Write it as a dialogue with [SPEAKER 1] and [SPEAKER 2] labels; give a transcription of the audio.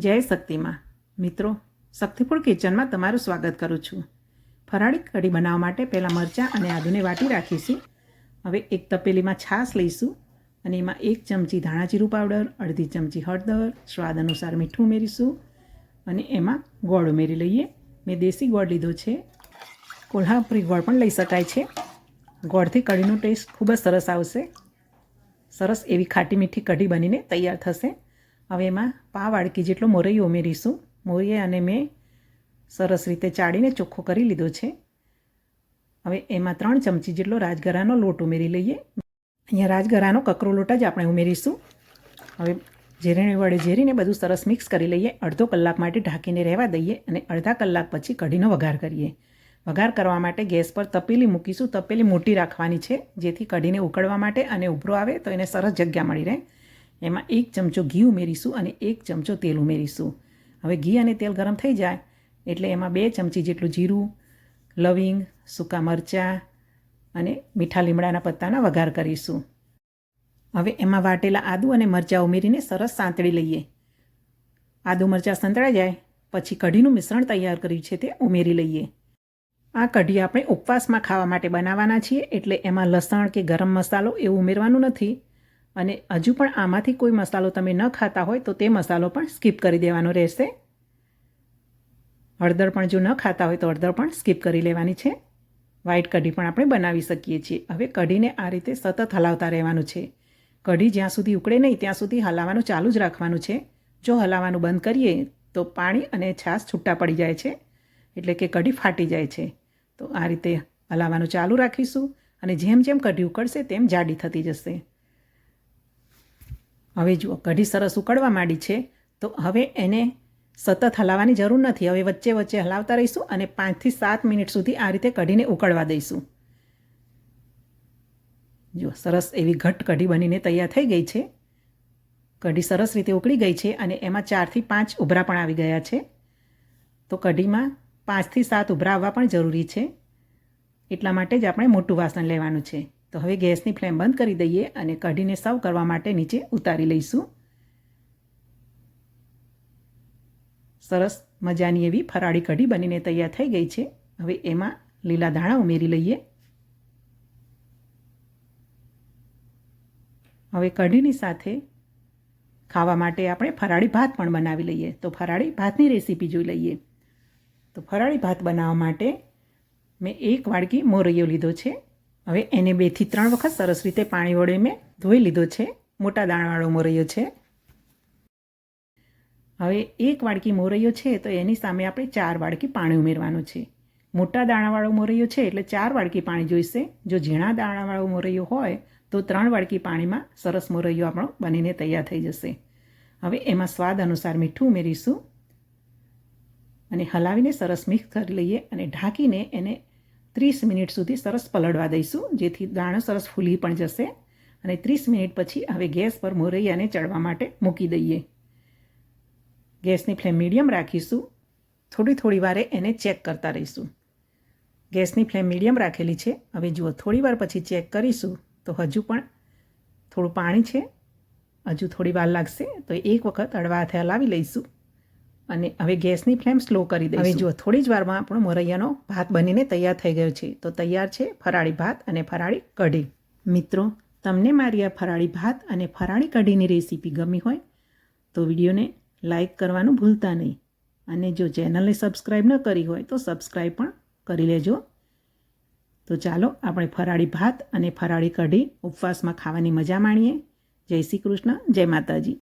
[SPEAKER 1] જય શક્તિમાં. મિત્રો શક્તિફૂળ કિચનમાં તમારું સ્વાગત કરું છું. ફરાળી કઢી બનાવવા માટે પહેલાં મરચાં અને આદુને વાટી રાખીશું. હવે એક તપેલીમાં છાશ લઈશું અને એમાં એક ચમચી ધાણા જીરું પાવડર, અડધી ચમચી હળદર, સ્વાદ અનુસાર મીઠું ઉમેરીશું અને એમાં ગોળ ઉમેરી લઈએ. મેં દેશી ગોળ લીધો છે. કોલ્હાપુરી ગોળ પણ લઈ શકાય છે. ગોળથી કઢીનો ટેસ્ટ ખૂબ જ સરસ આવશે. સરસ એવી ખાટી મીઠી કઢી બનીને તૈયાર થશે. હવે એમાં પા વાડકી જેટલો મોરૈયો ઉમેરીશું. મોરીએ અને મેં સરસ રીતે ચાળીને ચોખ્ખો કરી લીધો છે. હવે એમાં ત્રણ ચમચી જેટલો રાજગરાનો લોટ ઉમેરી લઈએ. અહીંયા રાજગરાનો કકરો લોટ જ આપણે ઉમેરીશું. હવે ઝેરણી વડે ઝેરીને બધું સરસ મિક્સ કરી લઈએ. અડધો કલાક માટે ઢાંકીને રહેવા દઈએ અને અડધા કલાક પછી કઢીનો વઘાર કરીએ. વઘાર કરવા માટે ગેસ પર તપેલી મૂકીશું. તપેલી મોટી રાખવાની છે, જેથી કઢીને ઉકળવા માટે અને ઉભરો આવે તો એને સરસ જગ્યા મળી રહે. એમાં એક ચમચો ઘી ઉમેરીશું અને એક ચમચો તેલ ઉમેરીશું. હવે ઘી અને તેલ ગરમ થઈ જાય એટલે એમાં બે ચમચી જેટલું જીરું, લવિંગ, સૂકા મરચાં અને મીઠા લીમડાના પત્તાના વઘાર કરીશું. હવે એમાં વાટેલા આદુ અને મરચાં ઉમેરીને સરસ સાંતળી લઈએ. આદુ મરચાં સંતળાઈ જાય, પછી કઢીનું મિશ્રણ તૈયાર કર્યું છે તે ઉમેરી લઈએ. આ કઢી આપણે ઉપવાસમાં ખાવા માટે બનાવવાના છીએ એટલે એમાં લસણ કે ગરમ મસાલો એવું ઉમેરવાનું નથી. અને હજુ પણ આમાંથી કોઈ મસાલો તમે ન ખાતા હોય તો તે મસાલો પણ સ્કીપ કરી દેવાનો રહેશે. હળદર પણ જો ન ખાતા હોય તો હળદર પણ સ્કીપ કરી લેવાની છે. વ્હાઈટ કઢી પણ આપણે બનાવી શકીએ છીએ. હવે કઢીને આ રીતે સતત હલાવતા રહેવાનું છે. કઢી જ્યાં સુધી ઉકળે નહીં, ત્યાં સુધી હલાવવાનું ચાલુ જ રાખવાનું છે. જો હલાવવાનું બંધ કરીએ તો પાણી અને છાશ છૂટા પડી જાય છે. એટલે કે કઢી ફાટી જાય છે. તો આ રીતે હલાવવાનું ચાલુ રાખીશું અને જેમ જેમ કઢી ઉકળશે તેમ જાડી થતી જશે. હવે જુઓ, કઢી સરસ ઉકળવા માંડી છે, તો હવે એને સતત હલાવવાની જરૂર નથી. હવે વચ્ચે વચ્ચે હલાવતા રહીશું અને પાંચથી સાત મિનિટ સુધી આ રીતે કઢીને ઉકળવા દઈશું. જો સરસ એવી ઘટ કઢી બનીને તૈયાર થઈ ગઈ છે. કઢી સરસ રીતે ઉકળી ગઈ છે અને એમાં ચારથી પાંચ ઉભરા પણ આવી ગયા છે. તો કઢીમાં પાંચથી સાત ઉભરા આવવા પણ જરૂરી છે. એટલા માટે જ આપણે મોટું વાસણ લેવાનું છે. તો હવે ગેસની ફ્લેમ બંધ કરી દઈએ અને કઢીને સર્વ કરવા માટે નીચે ઉતારી લઈશું. સરસ મજાની એવી ફરાળી કઢી બનીને તૈયાર થઈ ગઈ છે. હવે એમાં લીલા ધાણા ઉમેરી લઈએ. હવે કઢીની સાથે ખાવા માટે આપણે ફરાળી ભાત પણ બનાવી લઈએ. તો ફરાળી ભાતની રેસીપી જોઈ લઈએ. તો ફરાળી ભાત બનાવવા માટે મેં એક વાડકી મોરૈયો લીધો છે. હવે એને બેથી ત્રણ વખત સરસ રીતે પાણી વડે મેં ધોઈ લીધો છે. મોટા દાણાવાળો મોરૈયો છે. હવે એક વાડકી મોરૈયો છે તો એની સામે આપણે ચાર વાડકી પાણી ઉમેરવાનું છે. મોટા દાણાવાળો મોરૈયો છે એટલે ચાર વાડકી પાણી જોઈશે. જો ઝીણા દાણાવાળો મોરૈયો હોય તો ત્રણ વાડકી પાણીમાં સરસ મોરૈયો આપણો બનીને તૈયાર થઈ જશે. હવે એમાં સ્વાદ અનુસાર મીઠું ઉમેરીશું. અને હલાવીને સરસ મિક્સ કરી લઈએ અને ઢાંકીને એને ત્રીસ મિનિટ સુધી સરસ પલળવા દઈશું, જેથી દાણો સરસ ફૂલી પણ જશે. અને ત્રીસ મિનિટ પછી હવે ગેસ પર મોરૈયાને ચડવા માટે મૂકી દઈએ. ગેસની ફ્લેમ મીડિયમ રાખીશું. થોડી થોડી વારે એને ચેક કરતા રહીશું. ગેસની ફ્લેમ મીડિયમ રાખેલી છે. હવે જુઓ, થોડી વાર પછી ચેક કરીશું તો હજુ પણ થોડું પાણી છે. હજુ થોડી વાર લાગશે તો એક વખત અડવા હાથે હલાવી લઈશું. અને હવે ગેસની ફ્લેમ સ્લો કરી દઈશું. હવે જુઓ થોડી જ વારમાં આપણો મોરૈયાનો ભાત બનીને તૈયાર થઈ ગયો છે. તો તૈયાર છે ફરાળી ભાત અને ફરાળી કઢી. મિત્રો તમને મારી આ ફરાળી ભાત અને ફરાળી કઢીની રેસીપી ગમી હોય તો વિડીયોને લાઈક કરવાનું ભૂલતા નહીં. અને જો ચેનલને સબસ્ક્રાઈબ ન કરી હોય તો સબસ્ક્રાઈબ પણ કરી લેજો. તો ચાલો આપણે ફરાળી ભાત અને ફરાળી કઢી ઉપવાસમાં ખાવાની મજા માણીએ. જય શ્રી કૃષ્ણ જય માતાજી.